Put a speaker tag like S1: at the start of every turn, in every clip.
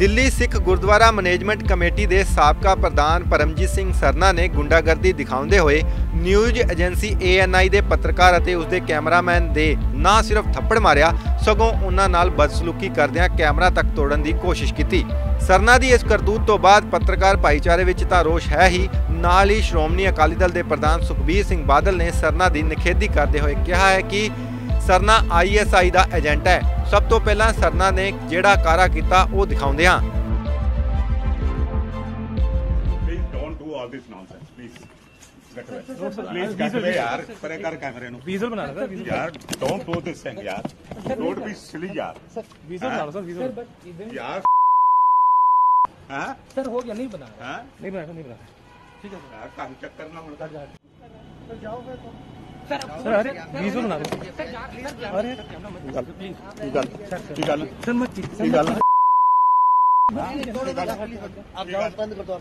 S1: Delhi Sikh Gurdwara management committee ਦੇ ਸਾਬਕਾ ਪ੍ਰਧਾਨ ਪਰਮਜੀਤ ਸਿੰਘ ਸਰਨਾ ਨੇ ਗੁੰਡਾਗਰਦੀ ਦਿਖਾਉਂਦੇ ਹੋਏ ਨਿਊਜ਼ ਏਜੰਸੀ ANI ਦੇ ਪੱਤਰਕਾਰ ਅਤੇ ਉਸਦੇ ਕੈਮਰਾਮੈਨ ਦੇ ਨਾ ਸਿਰਫ ਥੱਪੜ ਮਾਰਿਆ, ਸਗੋਂ ਉਹਨਾਂ ਨਾਲ ਬਦਸਲੂਕੀ ਕਰਦਿਆਂ ਕੈਮਰਾ ਤੱਕ ਤੋੜਨ ਦੀ ਕੋਸ਼ਿਸ਼ ਕੀਤੀ। ਸਰਨਾ ਦੀ ਇਸ ਕਰਤੂਤ ਤੋਂ ਬਾਅਦ ਪੱਤਰਕਾਰ ਭਾਈਚਾਰੇ ਵਿੱਚ ਤਾਂ ਰੋਸ਼ ਹੈ ਹੀ, ਨਾਲ ਹੀ ਸ਼੍ਰੋਮਣੀ ਅਕਾਲੀ ਦਲ ਦੇ ਪ੍ਰਧਾਨ ਸੁਖਬੀਰ ਸਿੰਘ ਬਾਦਲ ਨੇ ਸਰਨਾ ਦੀ ਨਿਖੇਧੀ ਕਰਦੇ ਹੋਏ ਕਿਹਾ ਹੈ ਕਿ ਸਰਨਾ ISI ਦਾ ਏਜੰਟ ਹੈ। ਸਭ ਤੋਂ ਪਹਿਲਾਂ ਸਰਨਾ ਨੇ ਜਿਹੜਾ ਕਾਰਾ ਕੀਤਾ ਉਹ ਦਿਖਾਉਂਦੇ ਹਾਂ।
S2: ਹਾਂ ਸਰ ਹੋ ਗਿਆ ਨਹੀਂ ਬਣਾ
S3: ਹਾਂ
S2: ਨਹੀਂ ਬਣਾ ਨਹੀਂ ਬਣਾ ਠੀਕ ਹੈ
S3: ਯਾਰ ਕੰਮ ਚੱਕਰ ਨਾ ਹੁਣ ਕਰ
S2: ਜਾ ਜਾਓ ਫਿਰ ਤੋਂ ਲਓ ਅਰੇ
S3: ਕੀ ਗੱਲ ਕੀ ਗੱਲ
S2: ਸਰ ਮਤ ਚੀਕ
S3: ਕੀ ਗੱਲ
S4: आप जाओ बंद कर दो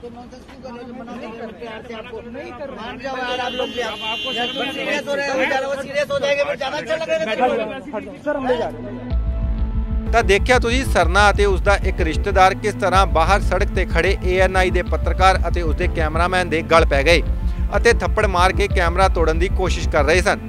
S4: तो नॉनसेंस क्यों कर रहे हो जो मना नहीं करते प्यार से आपको नहीं कर मान जाओ यार आप लोग भी आपको सीरियस हो रहे हो यार वो सीरियस हो जाएंगे फिर ज्यादा अच्छा लगेगा
S2: ਸਰ ਹਮ ਲੈ ਜਾ ਰਹੇ ਹਾਂ
S1: ਤਾਂ ਦੇਖਿਆ ਤੁਸੀਂ ਸਰਨਾ ਅਤੇ ਉਸ ਦਾ ਇੱਕ ਰਿਸ਼ਤੇਦਾਰ ਕਿਸ ਤਰ੍ਹਾਂ ਬਾਹਰ ਸੜਕ ਤੇ ਖੜੇ ANI ਦੇ ਪੱਤਰਕਾਰ ਅਤੇ ਉਸ ਦੇ ਕੈਮਰਾਮੈਨ ਦੇ ਗਲ ਪੈ ਗਏ ਅਤੇ ਥੱਪੜ ਮਾਰ ਕੇ ਕੈਮਰਾ ਤੋੜਨ ਦੀ ਕੋਸ਼ਿਸ਼ ਕਰ ਰਹੇ ਸਨ।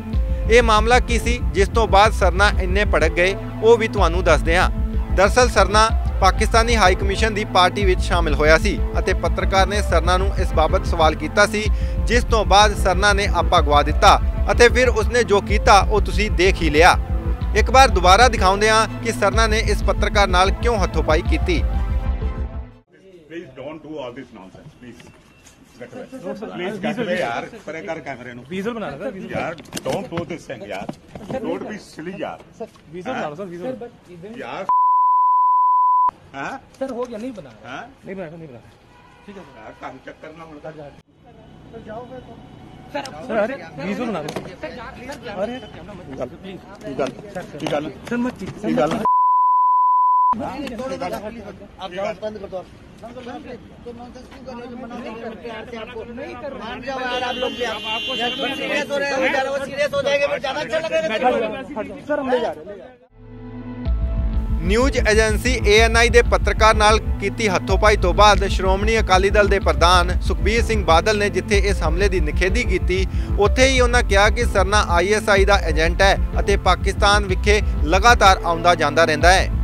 S1: ਇਹ ਮਾਮਲਾ ਕੀ ਸੀ ਜਿਸ ਤੋਂ ਬਾਅਦ ਸਰਨਾ ਇੰਨੇ ਭੜਕ ਗਏ ਉਹ ਵੀ ਤੁਹਾਨੂੰ ਦੱਸਦੇ ਹਾਂ। ਦਰਸਲ ਸਰਨਾ ਪਾਕਿਸਤਾਨੀ ਹਾਈ ਕਮਿਸ਼ਨ ਦੀ ਪਾਰਟੀ ਵਿੱਚ ਸ਼ਾਮਿਲ ਹੋਇਆ ਸੀ ਅਤੇ ਪੱਤਰਕਾਰ ਨੇ ਸਰਨਾ ਨੂੰ ਇਸ ਬਾਬਤ ਸਵਾਲ ਕੀਤਾ ਸੀ ਜਿਸ ਤੋਂ ਬਾਅਦ ਸਰਨਾ ਨੇ ਆਪਾ ਗਵਾ ਦਿੱਤਾ ਅਤੇ ਫਿਰ ਉਸਨੇ ਜੋ ਕੀਤਾ ਉਹ ਤੁਸੀਂ ਦੇਖ ਹੀ ਲਿਆ। ਇੱਕ ਵਾਰ ਦੁਬਾਰਾ ਦਿਖਾਉਂਦੇ ਹਾਂ ਕਿ ਸਰਨਾ ਨੇ ਇਸ ਪੱਤਰਕਾਰ ਨਾਲ ਕਿਉਂ ਹੱਥੋਂਪਾਈ ਕੀਤੀ।
S3: Please don't do all this nonsense, please. Get away. Please get away, यार. परे कर कैमरे ਨੂੰ
S2: ਵੀਜ਼ਲ ਬਣਾ ਲਓ ਸਰ ਵੀਜ਼ਲ
S3: यार don't do this thing, यार. Don't be silly, यार.
S2: ਵੀਜ਼ਲ ਬਣਾ ਲਓ ਸਰ ਵੀਜ਼ਲ
S3: यार. हाँ?
S2: ਸਰ ਹੋ ਗਿਆ ਨਹੀਂ ਬਣਾ
S3: हाँ?
S2: ਨਹੀਂ ਬਣਾ ਨਹੀਂ ਬਣਾ ਠੀਕ ਹੈ
S3: यार काम चक्कर ना मुड़ता जा.
S2: ਸਰ ਅਰੇ ਵੀਜ਼ਲ ਬਣਾ ਲਓ ਅਰੇ
S3: ਕੀ ਗੱਲ ਕੀ ਗੱਲ ਕੀ ਗੱਲ
S2: ਸਰ ਮਤ ਚੀਕ
S3: ਕੀ ਗੱਲ
S4: आप जाओ बंद कर दो तो नॉनसेंस क्यों कर रहे हो जो मना नहीं करते प्यार से आपको नहीं कर मान जाओ यार आप लोग भी आपको सीरियस हो रहे हो यार वो सीरियस हो जाएंगे फिर ज्यादा अच्छा लगेगा
S2: ਸਰ ਹਮ ਲੈ ਜਾ ਰਹੇ ਹਾਂ
S1: ਨਿਊਜ਼ ਏਜੰਸੀ ANI ਦੇ ਪੱਤਰਕਾਰ ਨਾਲ ਕੀਤੀ ਹੱਥੋਂਪਾਈ ਤੋਂ ਬਾਅਦ ਸ਼੍ਰੋਮਣੀ ਅਕਾਲੀ ਦਲ ਦੇ ਪ੍ਰਧਾਨ ਸੁਖਬੀਰ ਸਿੰਘ ਬਾਦਲ ਨੇ ਜਿੱਥੇ ਇਸ ਹਮਲੇ ਦੀ ਨਿਖੇਧੀ ਕੀਤੀ ਉੱਥੇ ਹੀ ਉਹਨਾਂ ਕਿਹਾ ਕਿ ਸਰਨਾ ISI ਦਾ ਏਜੰਟ ਹੈ ਅਤੇ ਪਾਕਿਸਤਾਨ ਵਿਖੇ ਲਗਾਤਾਰ ਆਉਂਦਾ ਜਾਂਦਾ ਰਹਿੰਦਾ ਹੈ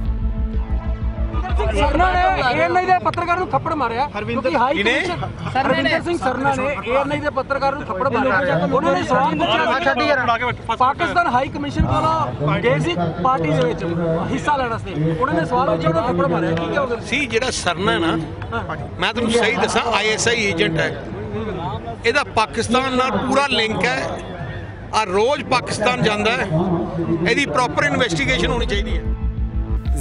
S2: ਸਰਨਾ ਨੇ ਏਐਨਆਈ ਦੇ ਪੱਤਰਕਾਰ ਨੂੰ ਥੱਪੜ ਮਾਰਿਆ। ਕਿਉਂਕਿ ਹਾਈ ਕਮਿਸ਼ਨ ਹਰਵਿੰਦਰ ਸਿੰਘ ਸਰਨਾ ਨੇ ਏਐਨਆਈ ਦੇ ਪੱਤਰਕਾਰ ਨੂੰ ਥੱਪੜ ਮਾਰਿਆ। ਉਹਨਾਂ ਨੇ ਸਵਾਲ ਪੁੱਛਿਆ ਪਾਕਿਸਤਾਨ ਹਾਈ ਕਮਿਸ਼ਨ ਕੋਲੋਂ ਗਏ ਸੀ ਪਾਰਟੀ ਦੇ ਵਿੱਚ ਹਿੱਸਾ ਲੈਣ ਵਾਸਤੇ। ਉਹਨਾਂ ਨੇ ਸਵਾਲ ਪੁੱਛਿਆ ਉਹਨਾਂ ਥੱਪੜ ਮਾਰਿਆ। ਕੀ ਕਹੋਗੇ
S5: ਸੀ ਜਿਹੜਾ ਸਰਨਾ ਹੈ ਨਾ ਮੈਂ ਤੁਹਾਨੂੰ ਸਹੀ ਦੱਸਾਂ ਆਈਐਸਆਈ ਏਜੰਟ ਹੈ। ਇਹਦਾ ਪਾਕਿਸਤਾਨ ਨਾਲ ਪੂਰਾ ਲਿੰਕ ਹੈ। ਆ ਰੋਜ਼ ਪਾਕਿਸਤਾਨ ਜਾਂਦਾ ਹੈ। ਇਹਦੀ ਪ੍ਰੋਪਰ ਇਨਵੈਸਟੀਗੇਸ਼ਨ ਹੋਣੀ ਚਾਹੀਦੀ ਹੈ।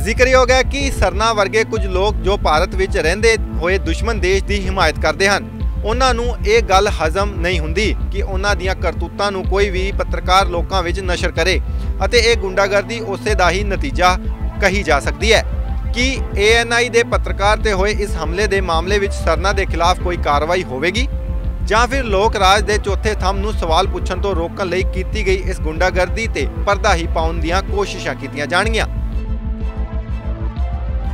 S1: ਜ਼ਿਕਰਯੋਗ ਹੈ ਕਿ ਸਰਨਾ ਵਰਗੇ ਕੁਝ ਲੋਕ ਜੋ ਭਾਰਤ ਵਿੱਚ ਰਹਿੰਦੇ ਹੋਏ ਦੁਸ਼ਮਣ ਦੇਸ਼ ਦੀ ਹਿਮਾਇਤ ਕਰਦੇ ਹਨ, ਉਹਨਾਂ ਨੂੰ ਇਹ ਗੱਲ ਹਜ਼ਮ ਨਹੀਂ ਹੁੰਦੀ ਕਿ ਉਹਨਾਂ ਦੀਆਂ ਕਰਤੂਤਾਂ ਨੂੰ ਕੋਈ ਵੀ ਪੱਤਰਕਾਰ ਲੋਕਾਂ ਵਿੱਚ ਨਸ਼ਰ ਕਰੇ ਅਤੇ ਇਹ ਗੁੰਡਾਗਰਦੀ ਉਸੇ ਦਾ ਹੀ ਨਤੀਜਾ ਕਹੀ ਜਾ ਸਕਦੀ ਹੈ। ਕਿ ANI ਦੇ ਪੱਤਰਕਾਰ ਤੇ ਹੋਏ ਇਸ ਹਮਲੇ ਦੇ ਮਾਮਲੇ ਵਿੱਚ ਸਰਨਾ ਦੇ ਖਿਲਾਫ ਕੋਈ ਕਾਰਵਾਈ ਹੋਵੇਗੀ? ਜਾਂ ਫਿਰ ਲੋਕ ਰਾਜ ਦੇ ਚੌਥੇ ਥੰਮ ਨੂੰ ਸਵਾਲ ਪੁੱਛਣ ਤੋਂ ਰੋਕਣ ਲਈ ਕੀਤੀ ਗਈ ਇਸ ਗੁੰਡਾਗਰਦੀ ਤੇ ਪਰਦਾ ਹੀ ਪਾਉਣ ਦੀਆਂ ਕੋਸ਼ਿਸ਼ਾਂ ਕੀਤੀਆਂ ਜਾਣਗੀਆਂ?